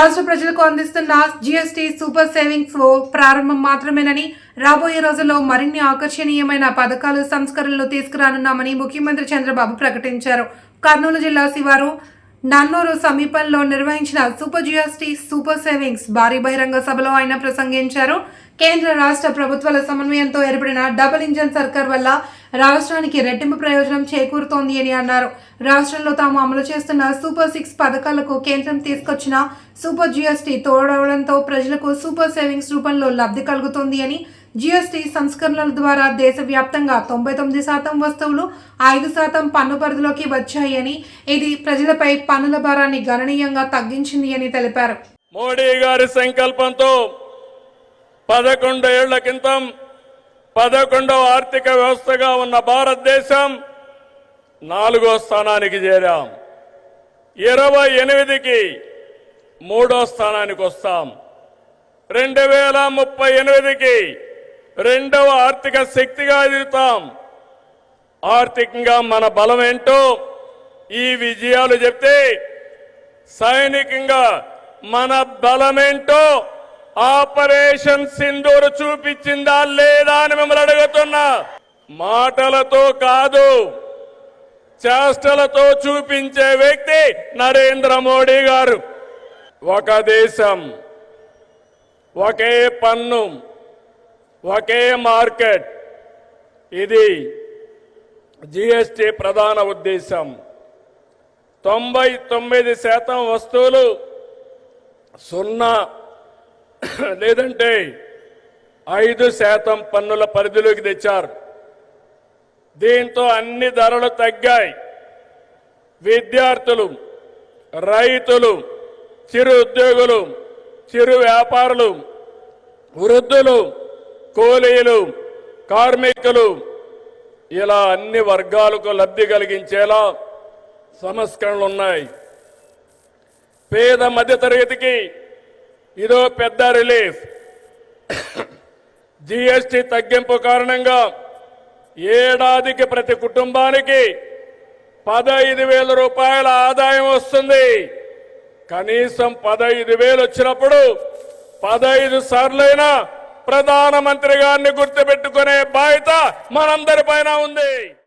రాష్ట్ర ప్రజలకు అందిస్తున్న జీఎస్టీ సూపర్ సేవింగ్స్ ప్రారంభం మాత్రమేనని రాబోయే రోజుల్లో మరిన్ని ఆకర్షణీయమైన పథకాలు సంస్కరణలు తీసుకురానున్నామని ముఖ్యమంత్రి చంద్రబాబు ప్రకటించారు. కర్నూలు జిల్లా శివారు నన్నూరు సమీపంలో నిర్వహించిన సూపర్ జిఎస్టీ సూపర్ సేవింగ్స్ భారీ బహిరంగ సభలో ఆయన ప్రసంగించారు. కేంద్ర రాష్ట్ర ప్రభుత్వాల సమన్వయంతో ఏర్పడిన డబుల్ ఇంజన్ సర్కార్ వల్ల రాష్ట్రానికి రెట్టింపు ప్రయోజనం చేకూరుతోంది అని అన్నారు. రాష్ట్రంలో తాము అమలు చేస్తున్న సూపర్ సిక్స్ పథకాలకు కేంద్రం తీసుకొచ్చిన సూపర్ జిఎస్టీ తోడవడంతో ప్రజలకు సూపర్ సేవింగ్స్ రూపంలో లబ్ధి కలుగుతోంది అని జిఎస్టీ సంస్కరణల ద్వారా దేశవ్యాప్తంగా తొంభై తొమ్మిది శాతం వస్తువులు ఐదు శాతం పన్ను పరిధిలోకి వచ్చాయని ఇది ప్రజలపై పన్నుల భారాన్ని గణనీయంగా తగ్గించింది అని తెలిపారు. మోడీ గారి సంకల్పంతో పదకొండు ఏళ్ళ క్రితం పదకొండవ ఆర్థిక వ్యవస్థగా ఉన్న భారతదేశం నాలుగో స్థానానికి చేరాం. ఇరవై ఎనిమిదికి మూడో స్థానానికి వస్తాం. రెండు వేల ముప్పై ఎనిమిదికి రెండవ ఆర్థిక శక్తిగా ఎదుగుతాం. ఆర్థికంగా మన బలం ఏంటో ఈ విజయాలు చెప్తే సైనికంగా మన బలమేంటో ఆపరేషన్ సింధూర్ చూపించిందా లేదా అని మిమ్మల్ని అడుగుతున్నా. మాటలతో కాదు చేష్టలతో చూపించే వ్యక్తి నరేంద్ర మోడీ గారు. ఒక దేశం ఒకే పన్ను ఒకే మార్కెట్. ఇది జిఎస్టి ప్రధాన ఉద్దేశం. తొంభై తొమ్మిది శాతం వస్తువులు సున్నా లేదంటే ఐదు శాతం పన్నుల పరిధిలోకి తెచ్చారు. దీంతో అన్ని ధరలు తగ్గాయి. విద్యార్థులు రైతులు చిరు ఉద్యోగులు చిరు వ్యాపారులు వృద్ధులు కూలీలు కార్మికులు ఇలా అన్ని వర్గాలకు లబ్ధి కలిగించేలా సంస్కరణలు ఉన్నాయి. పేద మధ్య తరగతికి ఇదో పెద్ద రిలీఫ్. జీఎస్టీ తగ్గింపు కారణంగా ఏడాదికి ప్రతి కుటుంబానికి పదహైదు వేల రూపాయల ఆదాయం వస్తుంది. కనీసం పదహైదు వేలు వచ్చినప్పుడు పదహైదు సార్లైనా ప్రధానమంత్రి గారిని గుర్తుపెట్టుకునే బాధ్యత మనందరి పైన ఉంది.